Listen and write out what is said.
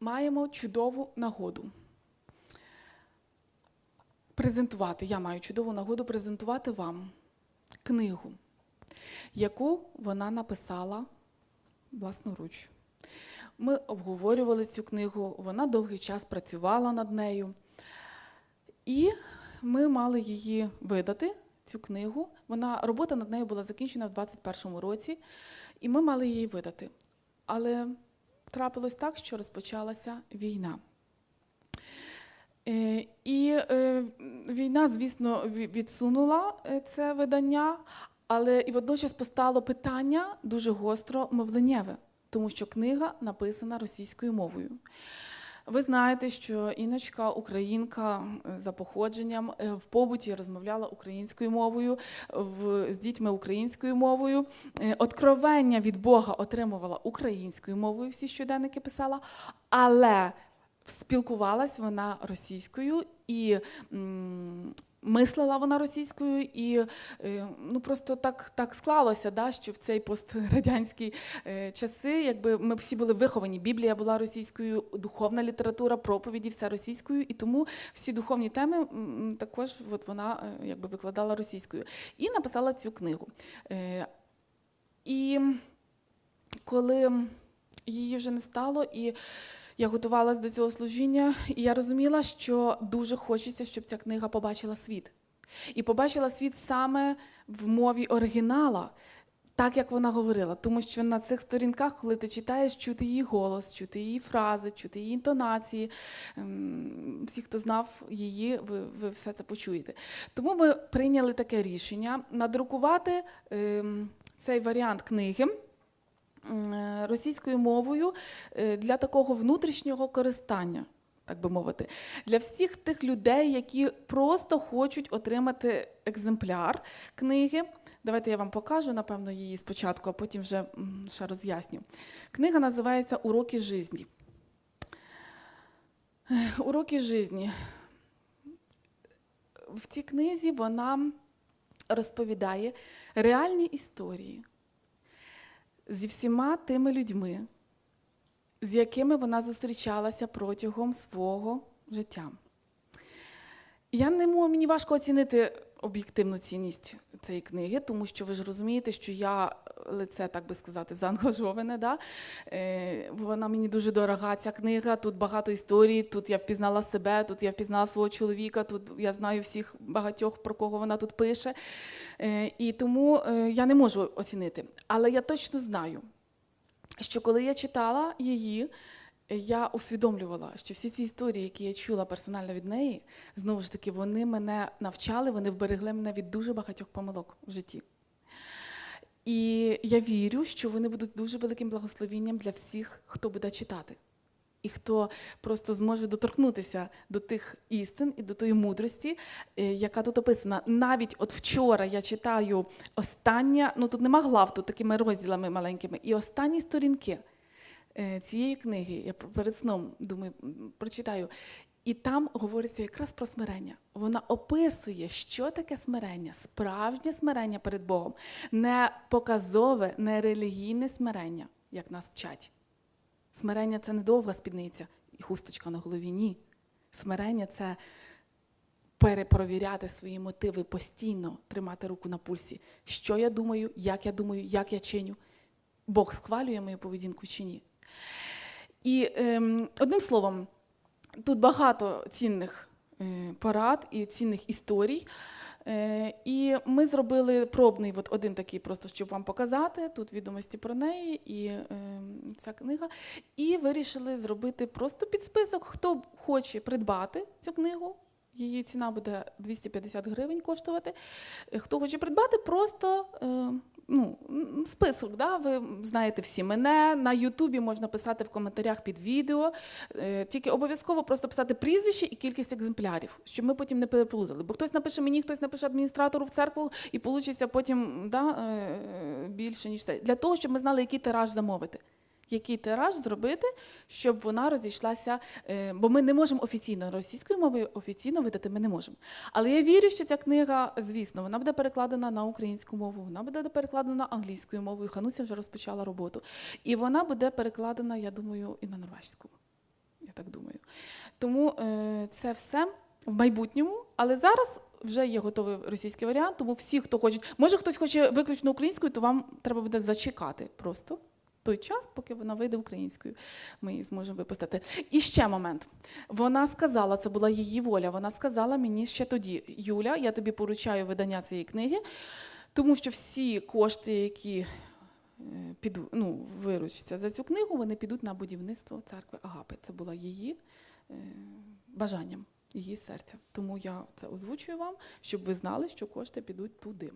маємо чудову нагоду презентувати. Я маю чудову нагоду презентувати вам книгу, яку вона написала власноруч. Ми обговорювали цю книгу, вона довгий час працювала над нею. І ми мали її видати, цю книгу. Вона, робота над нею була закінчена в 2021 році, і ми мали її видати. Але трапилось так, що розпочалася війна. Е, І е, війна, звісно, відсунула е, це видання, але і водночас постало питання дуже гостро мовленнєве, тому що книга написана російською мовою. Ви знаєте, що іночка українка е, за походженням е, в побуті розмовляла українською мовою, з дітьми українською мовою. Е, Откровення від Бога отримувала українською мовою, всі щоденники писала, але спілкувалась вона російською і мислила вона російською, і е, ну просто так, так склалося, да, що в цей пострадянські е, часи, якби ми всі були виховані. Біблія була російською, духовна література, проповіді, все російською, і тому всі духовні теми також от вона е, якби викладала російською. І написала цю книгу. І коли її вже не стало, і я готувалася до цього служіння, і я розуміла, що дуже хочеться, щоб ця книга побачила світ. І побачила світ саме в мові оригінала, так як вона говорила. Тому що на цих сторінках, коли ти читаєш, чути її голос, чути її фрази, чути її інтонації. Ем, Всі, хто знав її, ви, ви все це почуєте. Тому ми прийняли таке рішення надрукувати ем, цей варіант книги російською мовою е, для такого внутрішнього користання, так би мовити, для всіх тих людей, які просто хочуть отримати екземпляр книги. Давайте я вам покажу, напевно, її спочатку, а потім вже ще роз'ясню. Книга називається Уроки житті. Уроки житті. В цій книзі вона розповідає реальні історії зі всіма тими людьми, з якими вона зустрічалася протягом свого життя. Я не можу, мені важко оцінити об'єктивну цінність цієї книги, тому що ви ж розумієте, що я лице, так би сказати, заангажоване. Да? Е, вона мені дуже дорога, ця книга. Тут багато історій, тут я впізнала себе, тут я впізнала свого чоловіка, тут я знаю всіх багатьох, про кого вона тут пише. Е, і тому е, я не можу оцінити. Але я точно знаю, що коли я читала її, я усвідомлювала, що всі ці історії, які я чула персонально від неї, знову ж таки, вони мене навчали, вони вберегли мене від дуже багатьох помилок в житті. І я вірю, що вони будуть дуже великим благословенням для всіх, хто буде читати. І хто просто зможе доторкнутися до тих істин і до тої мудрості, е, яка тут описана. Навіть от вчора я читаю остання, ну тут нема глав, тут такими розділами маленькими, і останні сторінки е, цієї книги, я перед сном думаю, прочитаю. І там говориться якраз про смирення. Вона описує, що таке смирення, справжнє смирення перед Богом, не показове, не релігійне смирення, як нас вчать. Смирення це не довга спідниця і хусточка на голові. Ні. Смирення це перепровіряти свої мотиви постійно, тримати руку на пульсі. Що я думаю, як я думаю, як я чиню. Бог схвалює мою поведінку чи ні. І ем, одним словом, тут багато цінних е, порад і цінних історій. Е, і ми зробили пробний от один такий, просто щоб вам показати. Тут відомості про неї і е, ця книга. І вирішили зробити просто підсписок, хто хоче придбати цю книгу. Її ціна буде 250 гривень коштувати. Е, Хто хоче придбати, просто е, ну, список. Да? Ви знаєте всі мене. На Ютубі можна писати в коментарях під відео. Е, Тільки обов'язково просто писати прізвище і кількість екземплярів, щоб ми потім не переплузали. Бо хтось напише мені, хтось напише адміністратору в церкву, і вийде потім да, е, більше, ніж це. Для того, щоб ми знали, який тираж замовити. Який тираж зробити, щоб вона розійшлася, е, бо ми не можемо офіційно російською мовою офіційно видати ми не можемо. Але я вірю, що ця книга, звісно, вона буде перекладена на українську мову, вона буде перекладена англійською мовою. Хануся вже розпочала роботу. І вона буде перекладена, я думаю, і на норвезьку. я так думаю. Тому е, це все в майбутньому, але зараз вже є готовий російський варіант, тому всі, хто хоче, може хтось хоче виключно українською, то вам треба буде зачекати просто той час, поки вона вийде українською. Ми її зможемо випустити. І ще момент. Вона сказала, це була її воля. Вона сказала мені ще тоді: Юля, я тобі поручаю видання цієї книги, тому що всі кошти, які е, піду, ну, виручаться за цю книгу, вони підуть на будівництво церкви Агапи. Це було її е, бажанням, її серця. Тому я це озвучую вам, щоб ви знали, що кошти підуть туди.